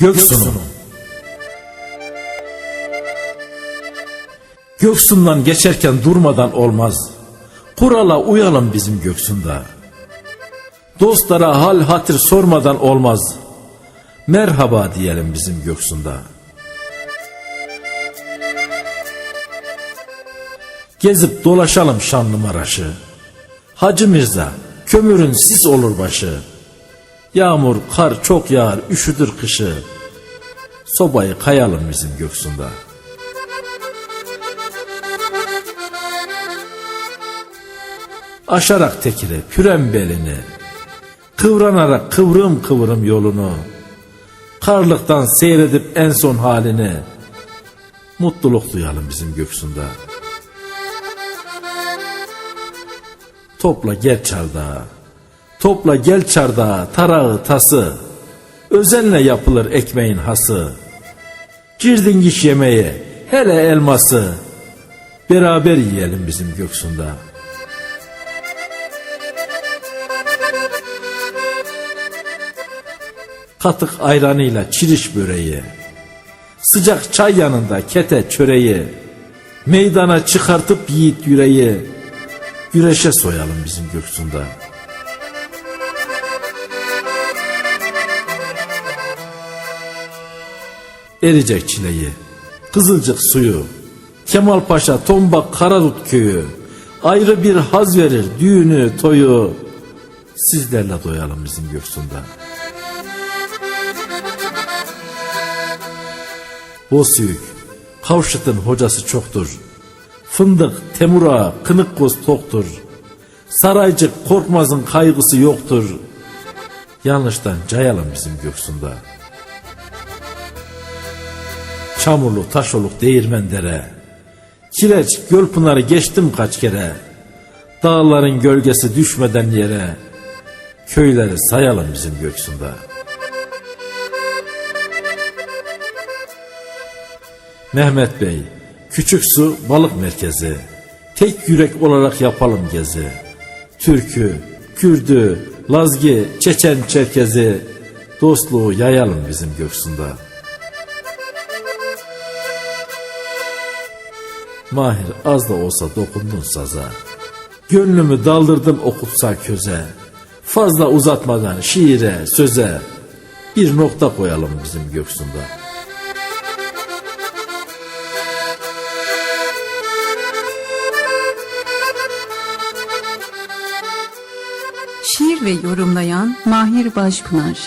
Göksu'nun. Göksun'dan geçerken durmadan olmaz. Kurala uyalım bizim Göksun'da. Dostlara hal hatır sormadan olmaz. Merhaba diyelim bizim Göksun'da. Gezip dolaşalım şanlı Maraş'ı. Hacı Mirza, kömürün sis olur başı. Yağmur, kar çok yağar, üşüdür kışı. Sobayı kayalım bizim Göksun'da. Aşarak tekire pürem belini. Kıvranarak kıvrım kıvrım yolunu. Karlıktan seyredip en son halini. Mutluluk duyalım bizim Göksun'da. Topla gel çardağa. Topla gel çardağa tarağı tası. Özenle yapılır ekmeğin hası. Cirdingiş yemeği, hele elması. Beraber yiyelim bizim Göksun'da. Katık ayranıyla çiriş böreği. Sıcak çay yanında kete çöreği. Meydana çıkartıp yiğit yüreği. Güreşe soyalım bizim Göksun'da. Ericek çileyi, Kızılcık suyu, Kemal Paşa, Tombak, Karadut köyü, ayrı bir haz verir düğünü, toyu. Sizlerle doyalım bizim Göksun'da. Bozüyük, Kavşıt'ın hocası çoktur. Fındık, Temura, Kınık Koz toktur. Saraycık, Korkmaz'ın kaygısı yoktur. Yanlıştan cayalım bizim Göksun'da. Çamurlu, taşoluk, değirmen dere. Kireç, Gölpınar'ı geçtim kaç kere. Dağların gölgesi düşmeden yere. Köyleri sayalım bizim Göksun'da. Mehmet Bey, Küçük Su Balık Merkezi. Tek yürek olarak yapalım gezi. Türkü, Kürdü, Lazgi, Çeçen, Çerkezi. Dostluğu yayalım bizim Göksun'da. Mahir az da olsa dokundun saza. Gönlümü daldırdın o kutsal köze. Fazla uzatmadan şiire, söze bir nokta koyalım bizim Göksun'da. Şiir ve yorumlayan Mahir Başpınar